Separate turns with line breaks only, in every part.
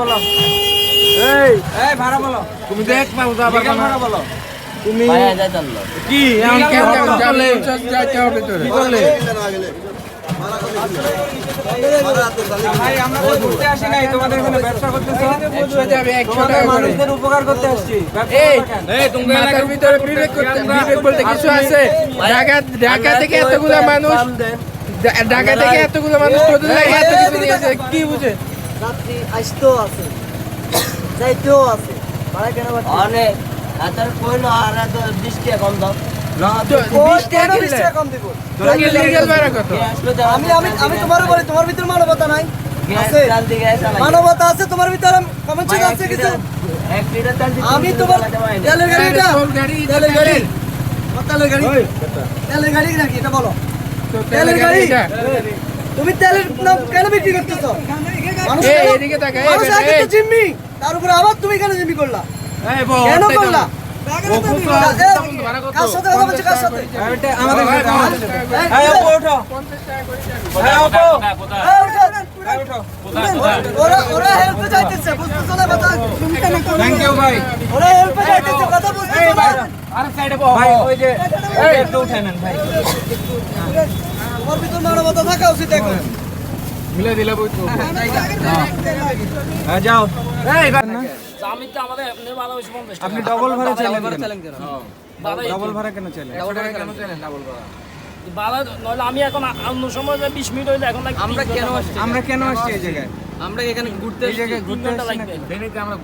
বলো।
এই
এই ভাড়া বলো।
তুমি দেখ পাও যাবার
বিকেল ভাড়া বলো।
তুমি কি এমন কি হঠাৎ চলে? কি করলে
ভাই আমরা তো ঘুরতে আসি নাই তোমাদের এখানে ব্যবসা করতেছো। মানুষদের উপকার করতে আসছি।
এই এই তুমি এলাকার ভিতরে বিবেক করতে বিবেক বলতে কিছু আছে? ঢাকা ঢাকা থেকে এতগুলো মানুষ ঢাকা থেকে এতগুলো মানুষ এত কিছু কি বুঝে?
রাত্রি আসতেও আছে। যাইতেও আছে। ভাড়া কেন?
অনেক কইলো আর বিশ টাকা কম দাও।
আমি আমি আমি তোমার উপরে তোমার ভিতরে মানবতা নাই। আছে।
চাল দিয়ে গ্যাস চালাই
মানবতা আছে তোমার ভিতরে আছে কিছু?
এক লিটার
আমি তোমার তেলের গাড়ি এটা
তোর গাড়ি
তেলের গাড়ি। তেলের গাড়ি? তেলের গাড়ি নাকি? এটা বলো। তেলের গাড়ি। তুমি তেলের নাম কেন বিক্রি করতেছো? জিম্মি। তার উপরে আবার তুমি কেন জিম্মি করলা? কেন করলা? মানবতা থাকা উচিত এখন।
মিলে দিলে।
হ্যাঁ, যাও। ডবল ভাড়া চাইলেন কেন?
বাবা
ডবল ভাড়া কেন চাইলেন
বাবা নইলে আমি এখন অন্য সময় বিশ মিনিট হইলে এখন আমরা কেন আসছি?
আমরা কেন আসছি এই জায়গায়?
আমরা এখানে ঘুরতে?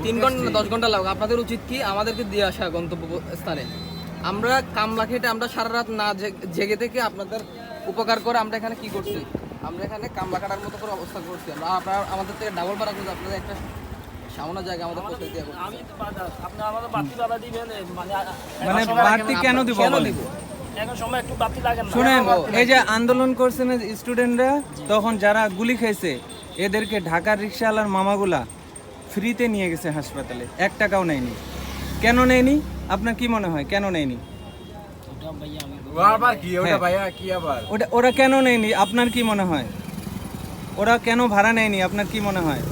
তিন ঘণ্টা দশ ঘণ্টা লাগবে আপনাদের উচিত কি? আমাদেরকে দিয়ে আসা গন্তব্য স্থানে আমরা কামলা খেটে আমরা সারা রাত না জেগে থেকে আপনাদের উপকার করে আমরা এখানে কি করছি? আমরা এখানে কামলা কাটার মতো করে অবস্থা করছি। আমরা আপনার আমাদের থেকে ডাবল ভাড়া করছি আপনাদের একটা সামনা জায়গা আমাদের পৌঁছে দিয়ে
আমি তো বাধা আপনি আমাদের বাতি বাধা দিবেন মানে
মানে বাড়তি কেন দিব
কেন দিব?
এখন সময় একটু বাতি লাগে না।
শুনেন এই যে আন্দোলন করছেন স্টুডেন্টরা তখন যারা গুলি খাইছে এদেরকে ঢাকার রিক্সাওয়ালার মামাগুলা ফ্রিতে নিয়ে গেছে হাসপাতালে। এক টাকাও নেয়নি। কেন নেয়নি? আপনার কি মনে হয়? কেন নেয়নি?
আবার কি? ওটা
হ্যাঁ।
ভাইয়া কি আবার?
ওটা ওরা কেন নেয়নি? আপনার কি মনে হয়? ওরা কেন ভাড়া নেয়নি? আপনার কি মনে হয়?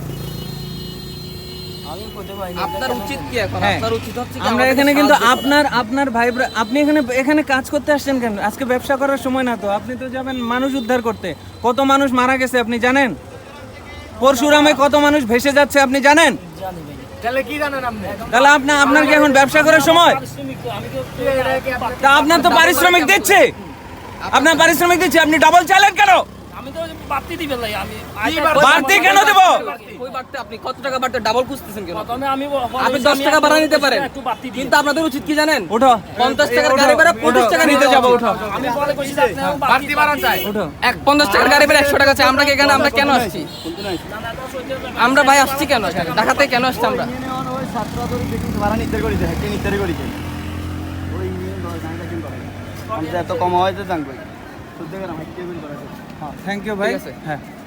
আপনার উচিত কি এখন?
হ্যাঁ।
আপনার উচিত হচ্ছে
আমরা এখানে কিন্তু আপনার আপনার ভাই আপনি এখানে এখানে কাজ করতে আসছেন কেন? আজকে ব্যবসা করার সময় না তো। আপনি তো যাবেন মানুষ উদ্ধার করতে। কত মানুষ মারা গেছে আপনি জানেন? পরশুরামে কত মানুষ ভেসে যাচ্ছে আপনি জানেন?
তাহলে কি জানেন আপনি?
তাহলে আপনার আপনার কি এখন ব্যবসা করার সময়?
তো
আপনার তো পারিশ্রমিক দিচ্ছে। আপনার পারিশ্রমিক দিচ্ছে। আপনি ডাবল চালেন কেন?
আমি তো বাড়তি দিবেন আমি
বাড়তি? কেন দেব?
বাড়তে আপনি কত টাকা বাড়তে ডাবল খুঁজতেছেন কেন?
প্রথমে আমি
আপনি দশ টাকা ভাড়া নিতে পারেন। কিন্তু আপনাদের উচিত কি জানেন?
ওঠো।
পঞ্চাশ টাকার গাড়ি ভাড়া পঁচিশ টাকা নিতে যাব উঠো
আমি বলে কইছি যে আপনি এখন বাড়ান চাই
ওঠো।
এক পঞ্চাশ টাকার গাড়ি ভাড়া একশো টাকা আছে আমরা কি এখানে আমরা কেন আসছি? আমরা ভাই আসছি কেন? ঢাকাতে কেন আসছি আমরা?
এত কম হয় তো জানব
থ্যাংক ইউ ভাই। হ্যাঁ।